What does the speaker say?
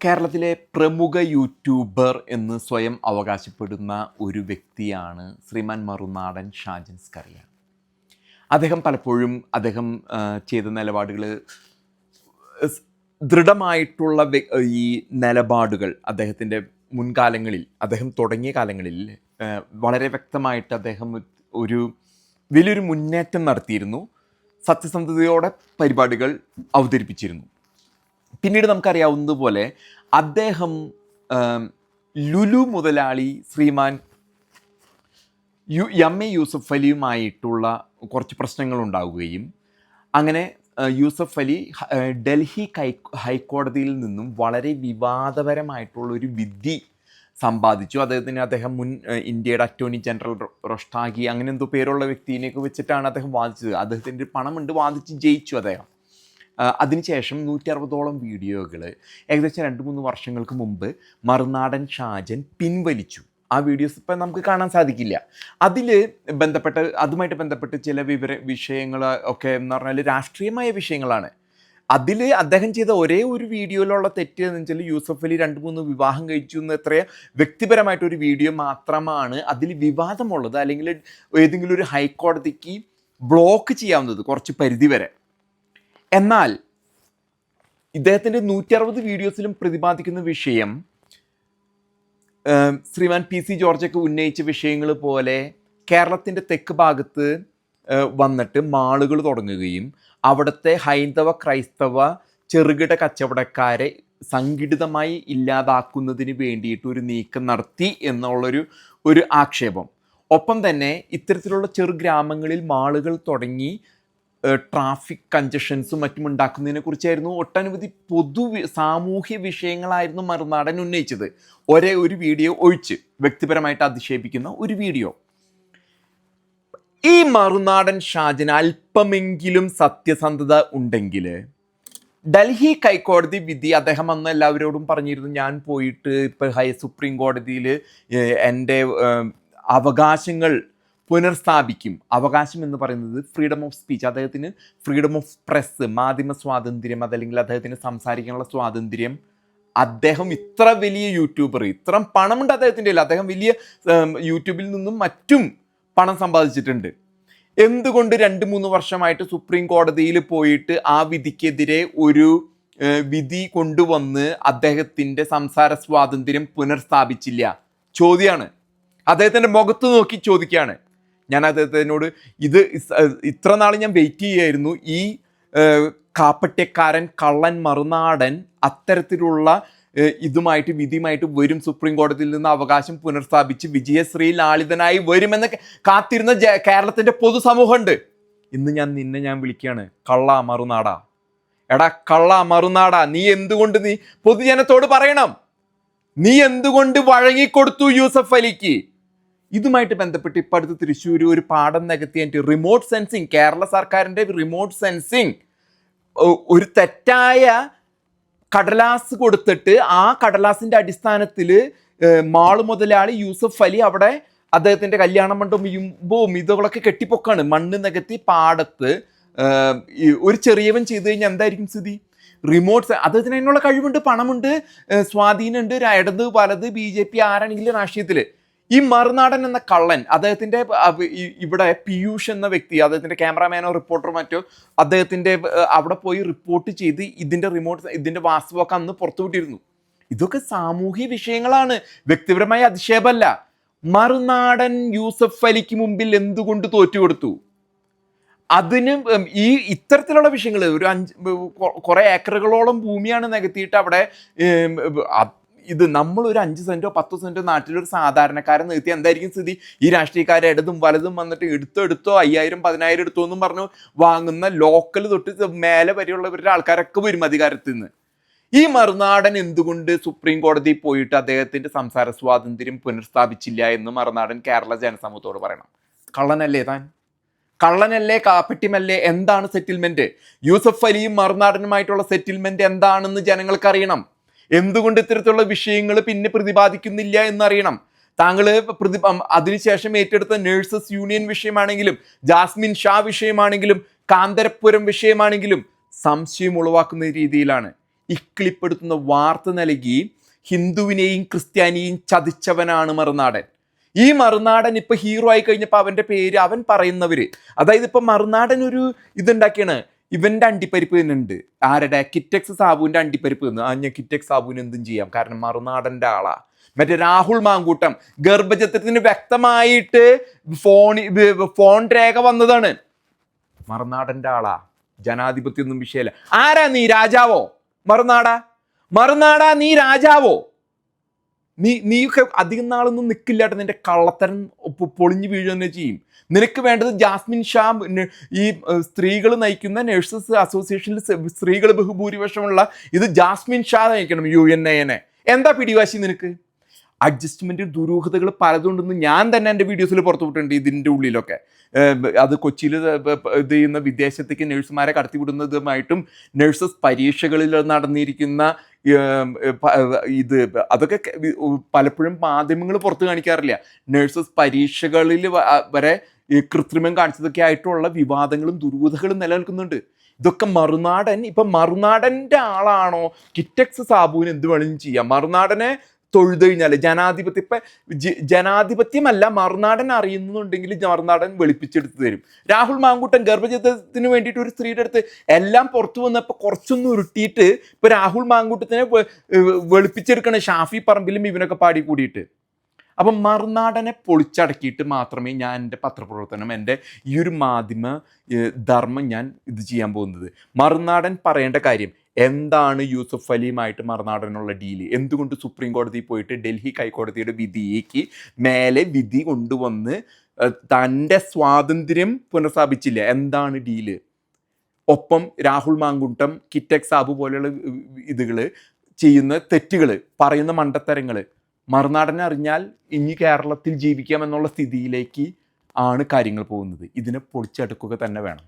കേരളത്തിലെ പ്രമുഖ യൂട്യൂബർ എന്ന് സ്വയം അവകാശപ്പെടുന്ന ഒരു വ്യക്തിയാണ് ശ്രീമാൻ മറുനാടൻ ഷാജൻ സ്കറിയ അദ്ദേഹം പലപ്പോഴും അദ്ദേഹം ചെയ്ത നിലപാടുകൾ ദൃഢമായിട്ടുള്ള ഈ നിലപാടുകൾ അദ്ദേഹത്തിന്റെ മുൻകാലങ്ങളിൽ അദ്ദേഹം തുടങ്ങിയ കാലങ്ങളിൽ വളരെ വ്യക്തമായിട്ട് അദ്ദേഹം ഒരു വലിയൊരു മുന്നേറ്റം നടത്തിയിരുന്നു. സത്യസന്ധതയോടെ പരിപാടികൾ അവതരിപ്പിച്ചിരുന്നു. പിന്നീട് നമുക്കറിയാവുന്നതുപോലെ അദ്ദേഹം ലുലു മുതലാളി Sriman U M A Yusuf അലിയുമായിട്ടുള്ള കുറച്ച് പ്രശ്നങ്ങൾ ഉണ്ടാവുകയും അങ്ങനെ യൂസഫ് അലി ഡൽഹി ഹൈക്കോടതിയിൽ നിന്നും വളരെ വിവാദപരമായിട്ടുള്ള ഒരു വിധി സമ്പാദിച്ചു. അദ്ദേഹത്തിന് അദ്ദേഹം മുൻ ഇന്ത്യയുടെ അറ്റോർണി ജനറൽ റൊഷ്ടാഗി അങ്ങനെ എന്തോ പേരുള്ള വ്യക്തിനെയൊക്കെ വെച്ചിട്ടാണ് അദ്ദേഹം വാദിച്ചത്. അദ്ദേഹത്തിന്റെ പണമുണ്ട് വാദിച്ച് ജയിച്ചു അദ്ദേഹം. അതിനുശേഷം നൂറ്റി അറുപതോളം വീഡിയോകൾ ഏകദേശം രണ്ട് മൂന്ന് വർഷങ്ങൾക്ക് മുമ്പ് മറുനാടൻ ഷാജൻ പിൻവലിച്ചു. ആ വീഡിയോസ് ഇപ്പം നമുക്ക് കാണാൻ സാധിക്കില്ല. അതിൽ ബന്ധപ്പെട്ട അതുമായിട്ട് ബന്ധപ്പെട്ട് ചില വിവര വിഷയങ്ങൾ ഒക്കെ എന്ന് പറഞ്ഞാൽ രാഷ്ട്രീയമായ വിഷയങ്ങളാണ്. അതിൽ അദ്ദേഹം ചെയ്ത ഒരേ ഒരു വീഡിയോയിലുള്ള തെറ്റ് എന്ന് വെച്ചാൽ യൂസഫ് അലി രണ്ട് മൂന്ന് വിവാഹം കഴിച്ചു എന്ന് എത്ര വ്യക്തിപരമായിട്ടൊരു വീഡിയോ മാത്രമാണ് അതിൽ വിവാദമുള്ളത്. അല്ലെങ്കിൽ ഏതെങ്കിലും ഒരു ഹൈക്കോടതിക്ക് ബ്ലോക്ക് ചെയ്യാവുന്നത് കുറച്ച് പരിധി വരെ എന്നാൽ ഇദ്ദേഹത്തിന്റെ നൂറ്റി അറുപത് വീഡിയോസിലും പ്രതിപാദിക്കുന്ന വിഷയം ശ്രീമാൻ പി സി ജോർജൊക്കെ ഉന്നയിച്ച വിഷയങ്ങൾ പോലെ കേരളത്തിന്റെ തെക്ക് ഭാഗത്ത് വന്നിട്ട് മാളുകൾ തുടങ്ങുകയും അവിടുത്തെ ഹൈന്ദവ ക്രൈസ്തവ ചെറുകിട കച്ചവടക്കാരെ സംഘടിതമായി ഇല്ലാതാക്കുന്നതിന് വേണ്ടിയിട്ട് ഒരു നീക്കം നടത്തി എന്നുള്ളൊരു ഒരു ആക്ഷേപം. ഒപ്പം തന്നെ ഇത്തരത്തിലുള്ള ചെറു ഗ്രാമങ്ങളിൽ മാളുകൾ തുടങ്ങി ട്രാഫിക് കഞ്ചഷൻസും മറ്റും ഉണ്ടാക്കുന്നതിനെ കുറിച്ചായിരുന്നു ഒട്ടനവധി പൊതു സാമൂഹ്യ വിഷയങ്ങളായിരുന്നു മറുനാടൻ ഉന്നയിച്ചത്. ഒരേ ഒരു വീഡിയോ ഒഴിച്ച് വ്യക്തിപരമായിട്ട് അധിക്ഷേപിക്കുന്ന ഒരു വീഡിയോ ഈ മറുനാടൻ ഷാജന് അല്പമെങ്കിലും സത്യസന്ധത ഉണ്ടെങ്കിൽ ഡൽഹി ഹൈക്കോടതി വിധി അദ്ദേഹം അന്ന് എല്ലാവരോടും പറഞ്ഞിരുന്നു ഞാൻ പോയിട്ട് ഇപ്പോൾ ഹൈ സുപ്രീം കോടതിയിൽ എന്റെ അവകാശങ്ങൾ പുനർസ്ഥാപിക്കും. അവകാശം എന്ന് പറയുന്നത് ഫ്രീഡം ഓഫ് സ്പീച്ച് അദ്ദേഹത്തിന് ഫ്രീഡം ഓഫ് പ്രസ് മാധ്യമ സ്വാതന്ത്ര്യം അതല്ലെങ്കിൽ അദ്ദേഹത്തിന് സംസാരിക്കാനുള്ള സ്വാതന്ത്ര്യം. അദ്ദേഹം ഇത്ര വലിയ യൂട്യൂബർ ഇത്ര പണമുണ്ട് അദ്ദേഹത്തിന്റെ കയ്യിൽ. അദ്ദേഹം വലിയ യൂട്യൂബിൽ നിന്നും മറ്റും പണം സമ്പാദിച്ചിട്ടുണ്ട്. എന്തുകൊണ്ട് രണ്ട് മൂന്ന് വർഷമായിട്ട് സുപ്രീം കോടതിയിൽ പോയിട്ട് ആ വിധിക്കെതിരെ ഒരു വിധി കൊണ്ടുവന്ന് അദ്ദേഹത്തിന്റെ സംസാര സ്വാതന്ത്ര്യം പുനർസ്ഥാപിച്ചില്ല? ചോദ്യമാണ് അദ്ദേഹത്തിന്റെ മുഖത്ത് നോക്കി ചോദിക്കുകയാണ്. ഞാൻ അദ്ദേഹത്തിനോട് ഇത് ഇത്ര നാൾ ഞാൻ വെയിറ്റ് ചെയ്യായിരുന്നു ഈ കാപ്പട്ടിയക്കാരൻ കള്ളൻ മറുനാടൻ അത്തരത്തിലുള്ള ഇതുമായിട്ട് വിധിയുമായിട്ട് വരും. സുപ്രീം കോടതിയിൽ നിന്ന് അവകാശം പുനർസ്ഥാപിച്ച് വിജയശ്രീ ലാളിതനായി വരുമെന്ന് കാത്തിരുന്ന കേരളത്തിന്റെ പൊതുസമൂഹമുണ്ട്. ഇന്ന് ഞാൻ നിന്നെ ഞാൻ വിളിക്കുകയാണ്. കള്ള മറുനാടാ. എടാ കള്ള മറുനാടാ നീ എന്തുകൊണ്ട് നീ പൊതുജനത്തോട് പറയണം? നീ എന്തുകൊണ്ട് വഴങ്ങിക്കൊടുത്തു യൂസഫ് അലിക്ക്? ഇതുമായിട്ട് ബന്ധപ്പെട്ട് ഇപ്പം അടുത്ത് തൃശ്ശൂർ ഒരു പാഠം നികത്തിയിട്ട് റിമോട്ട് സെൻസിങ് കേരള സർക്കാരിന്റെ റിമോട്ട് സെൻസിങ് ഒരു തെറ്റായ കടലാസ് കൊടുത്തിട്ട് ആ കടലാസിന്റെ അടിസ്ഥാനത്തിൽ മാൾ മുതലാളി യൂസഫ് അലി അവിടെ അദ്ദേഹത്തിന്റെ കല്യാണ മണ്ഡപവും ഇതുകളൊക്കെ കെട്ടിപ്പൊക്കാണ്. മണ്ണ് നികത്തി പാടത്ത് ഒരു ചെറിയവൻ ചെയ്തു കഴിഞ്ഞാൽ എന്തായിരിക്കും സ്ഥിതി? റിമോട്ട് അദ്ദേഹത്തിന് അതിനുള്ള കഴിവുണ്ട് പണമുണ്ട് സ്വാധീനമുണ്ട് ഇടത് വലത് ബി ജെ പി ആരാണെങ്കിലും രാഷ്ട്രീയത്തിൽ ഈ മറുനാടൻ എന്ന കള്ളൻ അദ്ദേഹത്തിന്റെ ഇവിടെ പീയൂഷ് എന്ന വ്യക്തി അദ്ദേഹത്തിന്റെ ക്യാമറാമാനോ റിപ്പോർട്ടറോ മറ്റോ അദ്ദേഹത്തിന്റെ അവിടെ പോയി റിപ്പോർട്ട് ചെയ്ത് ഇതിന്റെ റിമോട്ട് ഇതിന്റെ വാസ്തുവൊക്കെ അന്ന് പുറത്തുവിട്ടിരുന്നു. ഇതൊക്കെ സാമൂഹ്യ വിഷയങ്ങളാണ്. വ്യക്തിപരമായ അധിക്ഷേപമല്ല. മറുനാടൻ യൂസഫ് അലിക്ക് മുമ്പിൽ എന്തുകൊണ്ട് തോറ്റുകൊടുത്തു? അതിന് ഈ ഇത്തരത്തിലുള്ള വിഷയങ്ങൾ ഒരു അഞ്ച് കുറെ ഏക്കറുകളോളം ഭൂമിയാണ് നികത്തിയിട്ട് അവിടെ ഇത് നമ്മൾ ഒരു അഞ്ച് സെന്റോ പത്ത് സെന്റോ നാട്ടിലൊരു സാധാരണക്കാരൻ നിർത്തി എന്തായിരിക്കും സ്ഥിതി? ഈ രാഷ്ട്രീയക്കാരെ ഇടതും വലതും വന്നിട്ട് എടുത്തോ എടുത്തോ അയ്യായിരം പതിനായിരം എടുത്തോ എന്നും പറഞ്ഞു വാങ്ങുന്ന ലോക്കൽ തൊട്ട് മേലെ വരെയുള്ളവരുടെ ആൾക്കാരൊക്കെ വരും അധികാരത്തിൽ നിന്ന് ഈ മറുനാടൻ എന്തുകൊണ്ട് സുപ്രീം കോടതി പോയിട്ട് അദ്ദേഹത്തിന്റെ സംസാര സ്വാതന്ത്ര്യം പുനഃസ്ഥാപിച്ചില്ല എന്ന് മറുനാടൻ കേരള ജനസമൂഹത്തോട് പറയണം. കള്ളനല്ലേ താൻ? കള്ളനല്ലേ കാപ്പറ്റ്യമല്ലേ എന്താണ് സെറ്റിൽമെന്റ് യൂസഫ് അലിയും മറുനാടനുമായിട്ടുള്ള സെറ്റിൽമെന്റ് എന്താണെന്ന് ജനങ്ങൾക്ക് അറിയണം. എന്തുകൊണ്ട് ഇത്തരത്തിലുള്ള വിഷയങ്ങൾ പിന്നെ പ്രതിപാദിക്കുന്നില്ല എന്നറിയണം. താങ്കൾ പ്രതി അതിനുശേഷം ഏറ്റെടുത്ത നഴ്സസ് യൂണിയൻ വിഷയമാണെങ്കിലും ജാസ്മിൻ ഷാ വിഷയമാണെങ്കിലും കാന്തരപ്പുരം വിഷയമാണെങ്കിലും സംശയം ഉളവാക്കുന്ന രീതിയിലാണ്. ഇക്കിളിപ്പെടുത്തുന്ന വാർത്ത നൽകി ഹിന്ദുവിനെയും ക്രിസ്ത്യാനിയെയും ചതിച്ചവനാണ് മറുനാടൻ. ഈ മറുനാടൻ ഇപ്പൊ ഹീറോ ആയി കഴിഞ്ഞപ്പോൾ അവന്റെ പേര് അവൻ പറയുന്നവര്. അതായത് ഇപ്പൊ മറുനാടൻ ഒരു ഇതുണ്ടാക്കിയാണ് ഇവന്റെ അണ്ടിപ്പരിപ്പ് തന്നെ ഉണ്ട് ആരുടെ? കിറ്റക്സ് സാബുവിന്റെ അണ്ടിപ്പരിപ്പ് നിന്ന് ആ ഞാൻ കിറ്റക്സ് സാബുവിന് എന്തും ചെയ്യാം. കാരണം മറുനാടന്റെ ആളാ. മറ്റേ രാഹുൽ മാങ്കൂട്ടം ഗർഭചിത്രത്തിന് വ്യക്തമായിട്ട് ഫോൺ ഫോൺ രേഖ വന്നതാണ്. മറുനാടന്റെ ആളാ. ജനാധിപത്യം ഒന്നും വിഷയമല്ല. ആരാ നീ? രാജാവോ? മറുനാടാ മറുനാടാ നീ രാജാവോ? നീ നീയൊക്കെ അധികം നാളൊന്നും നിൽക്കില്ലാട്ട് നിന്റെ കള്ളത്തരം പൊളിഞ്ഞു വീഴുക തന്നെ ചെയ്യും. നിനക്ക് വേണ്ടത് ജാസ്മിൻ ഷാ ഈ സ്ത്രീകൾ നയിക്കുന്ന നഴ്സസ് അസോസിയേഷനിൽ സ്ത്രീകൾ ബഹുഭൂരിപക്ഷമുള്ള ഇത് ജാസ്മിൻ ഷാ നയിക്കണം യു എൻ എനെ എന്താ പിടിവാശി നിനക്ക്? അഡ്ജസ്റ്റ്മെന്റ് ദുരൂഹതകൾ പലതുണ്ടെന്ന് ഞാൻ തന്നെ എന്റെ വീഡിയോസിൽ പുറത്തു വിട്ടിട്ടുണ്ട് ഇതിന്റെ ഉള്ളിലൊക്കെ. അത് കൊച്ചിയിൽ ഇത് ചെയ്യുന്ന വിദേശത്തേക്ക് നഴ്സുമാരെ കടത്തിവിടുന്നതുമായിട്ടും നഴ്സസ് പരീക്ഷകളിൽ നടന്നിരിക്കുന്ന ഇത് അതൊക്കെ പലപ്പോഴും മാധ്യമങ്ങൾ പുറത്ത് കാണിക്കാറില്ല. നഴ്സസ് പരീക്ഷകളിൽ വരെ കൃത്രിമം കാണിച്ചതൊക്കെ ആയിട്ടുള്ള വിവാദങ്ങളും ദുരൂഹതകളും നിലനിൽക്കുന്നുണ്ട്. ഇതൊക്കെ മറുനാടൻ ഇപ്പം മറുനാടന്റെ ആളാണോ? കിറ്റക്സ് സാബുവിന് എന്ത് വേണമെങ്കിലും ചെയ്യാം. മറുനാടനെ തൊഴുത് കഴിഞ്ഞാൽ ജനാധിപത്യം ഇപ്പം ജനാധിപത്യമല്ല മറുനാടൻ അറിയുന്നുണ്ടെങ്കിൽ മറുനാടൻ വെളുപ്പിച്ചെടുത്ത് തരും. രാഹുൽ മാങ്കൂട്ടൻ ഗർഭചിത്രത്തിന് വേണ്ടിയിട്ട് ഒരു സ്ത്രീയുടെ അടുത്ത് എല്ലാം പുറത്തു വന്നപ്പോൾ കുറച്ചൊന്ന് ഉരുട്ടിയിട്ട് ഇപ്പോൾ രാഹുൽ മാങ്കൂട്ടത്തിനെ വെളുപ്പിച്ചെടുക്കണ ഷാഫി പറമ്പിലും ഇവനൊക്കെ പാടി കൂടിയിട്ട്. അപ്പം മറുനാടനെ പൊളിച്ചടക്കിയിട്ട് മാത്രമേ ഞാൻ എന്റെ പത്രപ്രവർത്തനം എന്റെ ഈ ഒരു മാധ്യമ ധർമ്മം ഞാൻ ഇത് ചെയ്യാൻ പോകുന്നത്. മറുനാടൻ പറയേണ്ട കാര്യം എന്താണ് യൂസുഫ് അലിയുമായിട്ട് മറുനാടനുള്ള ഡീൽ എന്തുകൊണ്ട് സുപ്രീം കോടതി പോയിട്ട് ഡൽഹി ഹൈക്കോടതിയുടെ വിധിക്ക് മേലെ വിധി കൊണ്ടുവന്ന് തന്റെ സ്വാതന്ത്ര്യം പുനഃസ്ഥാപിച്ചില്ല? എന്താണ് ഡീൽ ഒപ്പം രാഹുൽ മാങ്കുട്ടം കിറ്റക് സാബു പോലെയുള്ള ഇതുകൾ ചെയ്യുന്ന തെറ്റുകൾ പറയുന്ന മണ്ടത്തരങ്ങൾ മറുനാടനെ അറിഞ്ഞാൽ ഇനി കേരളത്തിൽ ജീവിക്കാം എന്നുള്ള സ്ഥിതിയിലേക്ക് ആണ് കാര്യങ്ങൾ പോകുന്നത്. ഇതിനെ പൊളിച്ചെടുക്കുക തന്നെ വേണം.